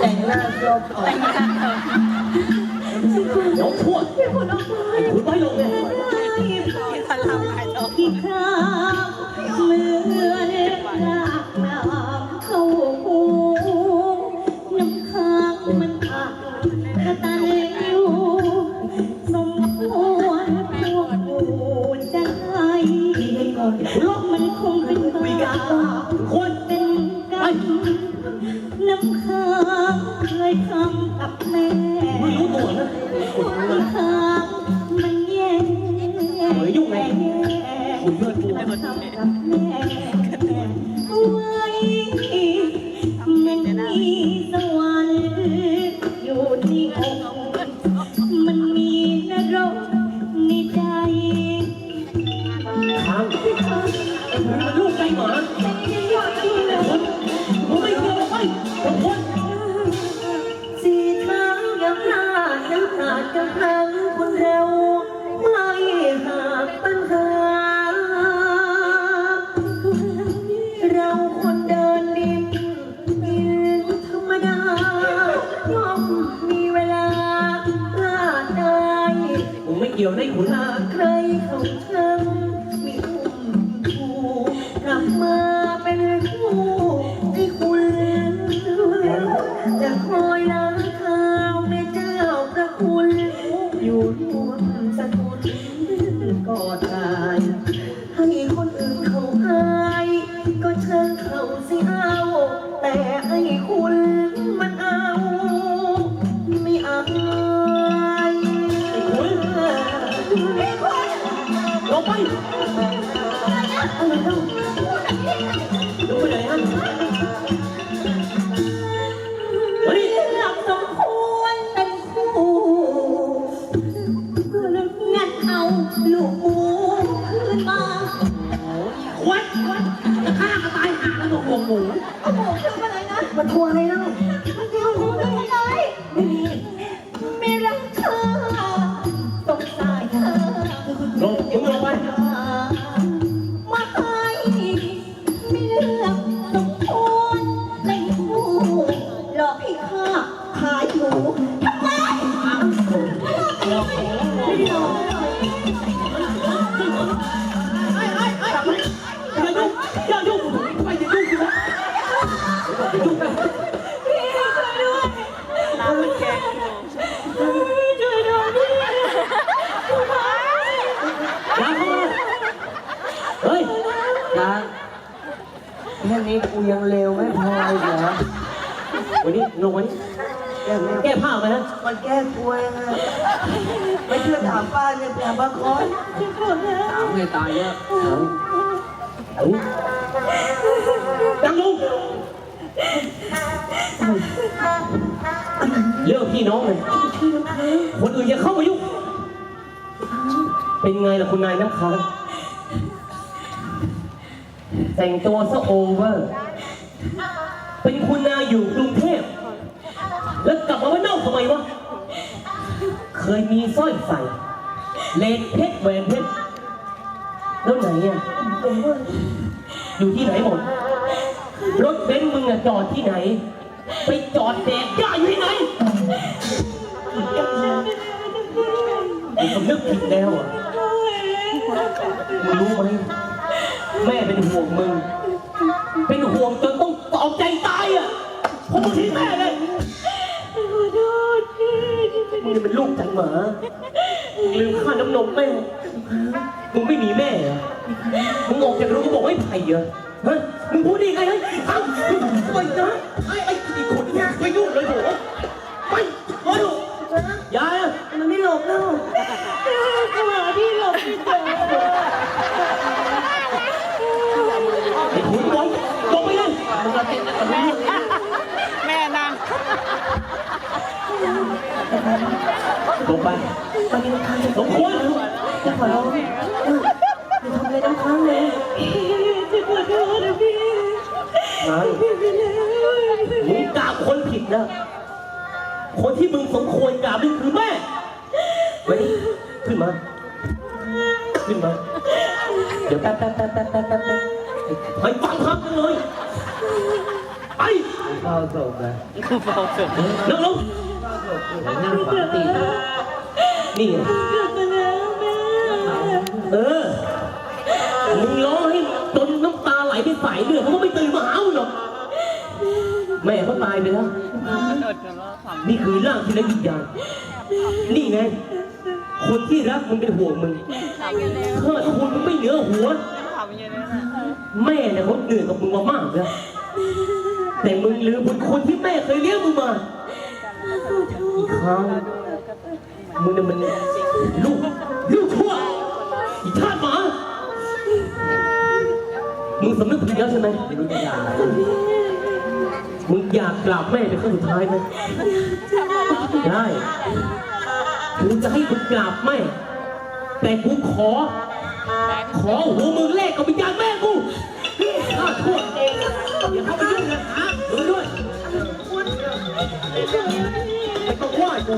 แต่งหน้าจบออกน้องชั่วไอ้คุณไม่ลงเนี่ยที่ครามเมื่อเล็กรากน้ำเข้าหูน้ำค้างมันอักกระตันอยู่สมควรพวกกูจะให้โลกมันคงเป็นบาปคนเป็นกรรม น้ำค้างเคยทำกับแม่ไม่รู้ตัวนะน้ำค้างมันแย่เฮ้ยยุ่งไงแย่คุณเลือดกูทำกับแม่ไว้มันมีสวรรค์อยู่ที่อก ม่เกี่ยวได้ขุนหากใครเขาช่างมีอุ้มทูกลับมาเป็นคู่ให้คุณจะคอยล้างเท้าแม่เจ้าพระคุณอยู่ร่วม ลงไปอะไรเล่าลงไปไหนฮะมาดิหลับสมควรเป็นคู่งั้นเอาลูกหมูขึ้นมาควัดควัดจะฆ่าก็ตายหาแล้วตัวหัวหมูเอาหมูขึ้นมาเลยนะมาทัวร์อะไรเล่า พี่ช่วยด้วยน้ำมันแกงช่วยด้วยพี่อย่าเข้ามาเฮ้ยนางแค่นี้กูยังเลวไม่พออีกเหรอวันนี้ลงวันนี้ แก้ไม่แก้ผ้ามานะมันแก้ตัวยังไงไม่เชื่อถามป้าเนี่ยถามป้าคอนถามให้ตายเนี่ยถามเฮ้ยนั่งลงเลิกพี่น้องเลยคนอื่นอย่าเข้ามายุ่งเป็นไงล่ะคุณนายน้ำค้างแต่งตัวซะโอเวอร์ เป็นคุณนายอยู่กรุงเทพ แล้วกลับมาว่านนอกทำไมวะ เคยมีสร้อยใส่เลนเพชรแหวนเพชร แล้วไหนอะ อยู่ที่ไหนหมด รถเบนซ์มึงอะจอดที่ไหน ไปจอดแดกย่าอยู่ที่ไหนมึงสำนึกผิดแล้วอะมึงรู้ไหมแม่เป็นห่วงมึง เป็นห่วงจนต้องตอบใจตายอะเพราะมึงทิ้งแม่เลย มามึงลืมค่าน้ำนมแม่มึงไม่มีแม่เหรอมึงออกจากโรงบอกให้ไผ่เหรอฮะมึงพูดได้ไงเฮ้ยเอ้าไปนะไอ้ไอ้อีกคนเนี่ยไปยุ่งเลยโหไปไปลูกยายอะมันไม่หลบแล้วหาที่หลบไม่เจอ ไอ้คุณไว้ลงไปเลย แม่นาง ลงไปไปกินข้าวสมควรจะขอร้องเอย่าทำอะไรน้ำค้างเลยจะขอโทษนะพี่นายพี่มึงกราบคนผิดนะคนที่มึงสมควรกราบนี่คือแม่มานี่ขึ้นมา ขึ้นมา เดี๋ยวแป๊บแป๊บแป๊บแป๊บแป๊บแป๊บไปฟังคำกันเลย ไปเฝ้าศพนะนั่งลงแต่นั่งฝังตีน นี่ไงกลับมาแล้วแม่เออมึงร้องให้จนน้ำตาไหลไปสายเลือดเขาก็ไม่ตื่นมาหามึงหรอกแม่เขาตายไปแล้ว นี่คือร่างที่ไร้วิญญาณนี่ไง คนที่รักมึงเป็นห่วงมึงเทิดคุณมึงไม่เหนือหัว แม่เนี่ยเขาเหนื่อยกับมึงมามากแล้ว แต่มึงลืมบุญคุณที่แม่เคยเลี้ยงมึงมาอีกครั้ง มึงเนี่ยมันลูกลูกชั่วอีชาติหมา มึงสำนึกผิดแล้วใช่ไหมไม่รู้จะด่าอะไรมึงอยากกราบแม่เป็นครั้งสุดท้ายไหมได้กูจะให้มึงกราบแม่ แต่กูขอ ขอหัวมึงแลกกับวิญญาณแม่กูข้าโทษเองอย่าเข้าไปยุ่งนะฮะมึงด้วยไม่ต้องไหว้กู